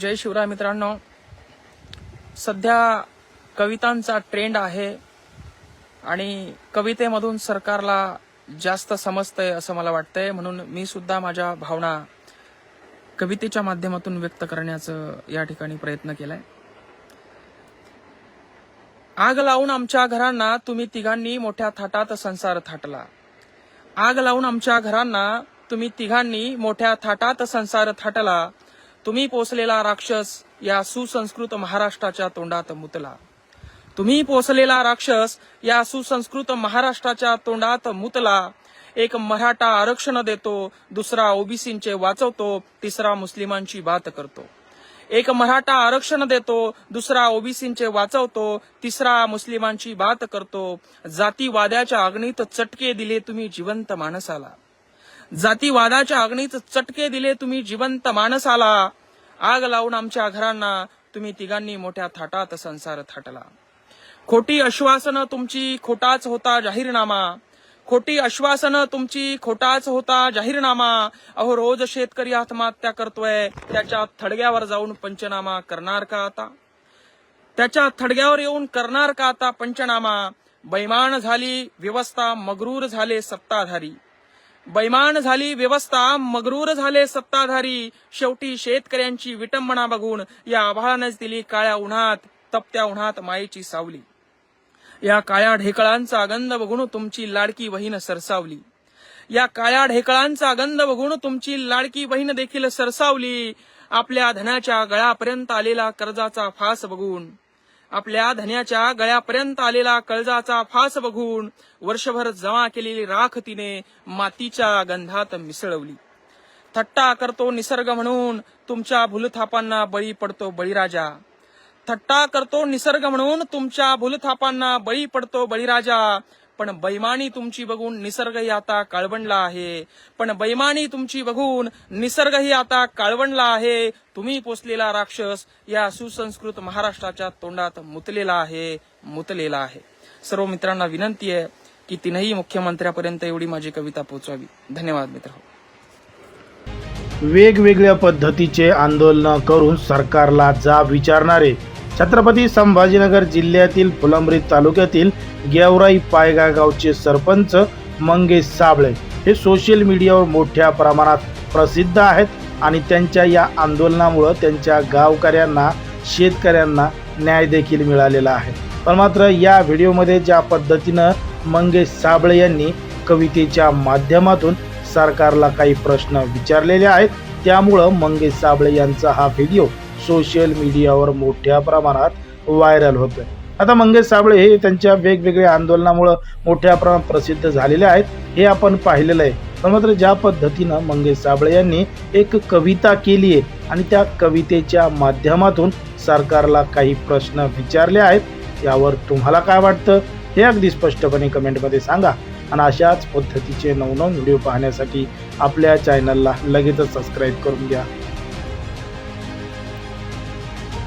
जय शिवराय मित्रांनो. सध्या कवितांचा ट्रेंड आहे आणि कवितेमधून सरकारला जास्त समजतंय असं मला वाटतंय. म्हणून मी सुद्धा माझ्या भावना कवितेच्या माध्यमातून व्यक्त करण्याचं या ठिकाणी प्रयत्न केलाय. आग लावून आमच्या घरांना तुम्ही तिघांनी मोठ्या थाटात संसार थाटला. आग लावून आमच्या घरांना तुम्ही तिघांनी मोठ्या थाटात संसार थाटला. तुम्ही पोसलेला राक्षस या सुसंस्कृत महाराष्ट्राच्या तोंडात मुतला. तुम्ही पोसलेला राक्षस या सुसंस्कृत महाराष्ट्राच्या तोंडात मुतला. एक मराठा आरक्षण देतो दुसरा ओबीसींचे वाचवतो तिसरा मुस्लिमांची बात करतो. एक मराठा आरक्षण देतो दुसरा ओबीसींचे वाचवतो तिसरा मुस्लिमांची बात करतो. जातीवाद्याच्या अग्नीत चटके दिले तुम्ही जिवंत माणसाला. जातीवादाच्या अग्नीत चटके दिले तुम्ही जिवंत माणसाला. आग लावून आमच्या घरांना तुम्ही तिघांनी मोठ्या थाटात संसार थाटला. खोटी आश्वासनं तुमची खोटाच होता जाहीरनामा. खोटी आश्वासनं तुमची खोटाच होता जाहीरनामा. अहो रोज शेतकरी आत्महत्या करतोय. त्याच्या थडग्यावर जाऊन पंचनामा करणार का आता? त्याच्या थडग्यावर येऊन करणार का आता पंचनामा? बैमान झाली व्यवस्था मगरूर झाले सत्ताधारी. बैमान झाली व्यवस्था मगरूर झाले सत्ताधारी. शेवटी शेतकऱ्यांची विटंबना बघून या आभाळानेच दिली काळ्या उन्हात तपत्या उन्हात मायेची सावली. या काळ्या ढेकळांचा गंध बघून तुमची लाडकी बहीण सरसावली. या काळ्या ढेकळांचा गंध बघून तुमची लाडकी बहीण देखील सरसावली. आपल्या धनाच्या गळ्यापर्यंत आलेला कर्जाचा फास बघून आपल्या धन्याच्या गळ्यापर्यंत आलेला कळजाचा फास बघून वर्षभर जमा केलेली राख तिने मातीच्या गंधात मिसळवली. थट्टा करतो निसर्ग म्हणून तुमच्या भूलथापांना बळी पडतो बळीराजा. थट्टा करतो निसर्ग म्हणून तुमच्या भूलथापांना बळी पडतो बळीराजा. पण बैमानी तुमची बघून निसर्गही आता काळवंडला आहे. पण बैमानी तुमची बघून निसर्गही आता काळवंडला आहे. तुम्ही पोचलेला राक्षस या सुसंस्कृत महाराष्ट्राच्या तोंडात मुतलेला आहे मुतलेला आहे. सर्व मित्रांना विनंती आहे की तीनही मुख्यमंत्र्यापर्यंत एवढी माझी कविता पोहोचवावी धन्यवाद मित्र. वेगवेगळ्या पद्धतीचे आंदोलन करून सरकारला जा विचारणारे छत्रपती संभाजीनगर जिल्ह्यातील फुलंब्री तालुक्यातील गेवराई पायगा गावचे सरपंच मंगेश साबळे हे सोशल मीडियावर मोठ्या प्रमाणात प्रसिद्ध आहेत आणि त्यांच्या या आंदोलनामुळं त्यांच्या गावकऱ्यांना शेतकऱ्यांना न्याय देखील मिळालेला आहे. पण मात्र या व्हिडिओमध्ये ज्या पद्धतीनं मंगेश साबळे यांनी कवितेच्या माध्यमातून सरकारला काही प्रश्न विचारलेले आहेत त्यामुळं मंगेश साबळे यांचा हा व्हिडिओ सोशल मीडियावर मोठ्या प्रमाणात व्हायरल होतं आता मंगेश साबळे हे त्यांच्या वेगवेगळ्या आंदोलनामुळं मोठ्या प्रमाणात प्रसिद्ध झालेले आहेत हे आपण पाहिलेलं आहे. पण मात्र ज्या पद्धतीनं मंगेश साबळे यांनी एक कविता केली आहे आणि त्या कवितेच्या माध्यमातून सरकारला काही प्रश्न विचारले आहेत यावर तुम्हाला काय वाटतं? हे अगदी स्पष्टपणे कमेंटमध्ये सांगा. आणि अशाच पद्धतीचे नवनवीन व्हिडिओ पाहण्यासाठी आपल्या चॅनलला लगेचच सबस्क्राईब करून घ्या.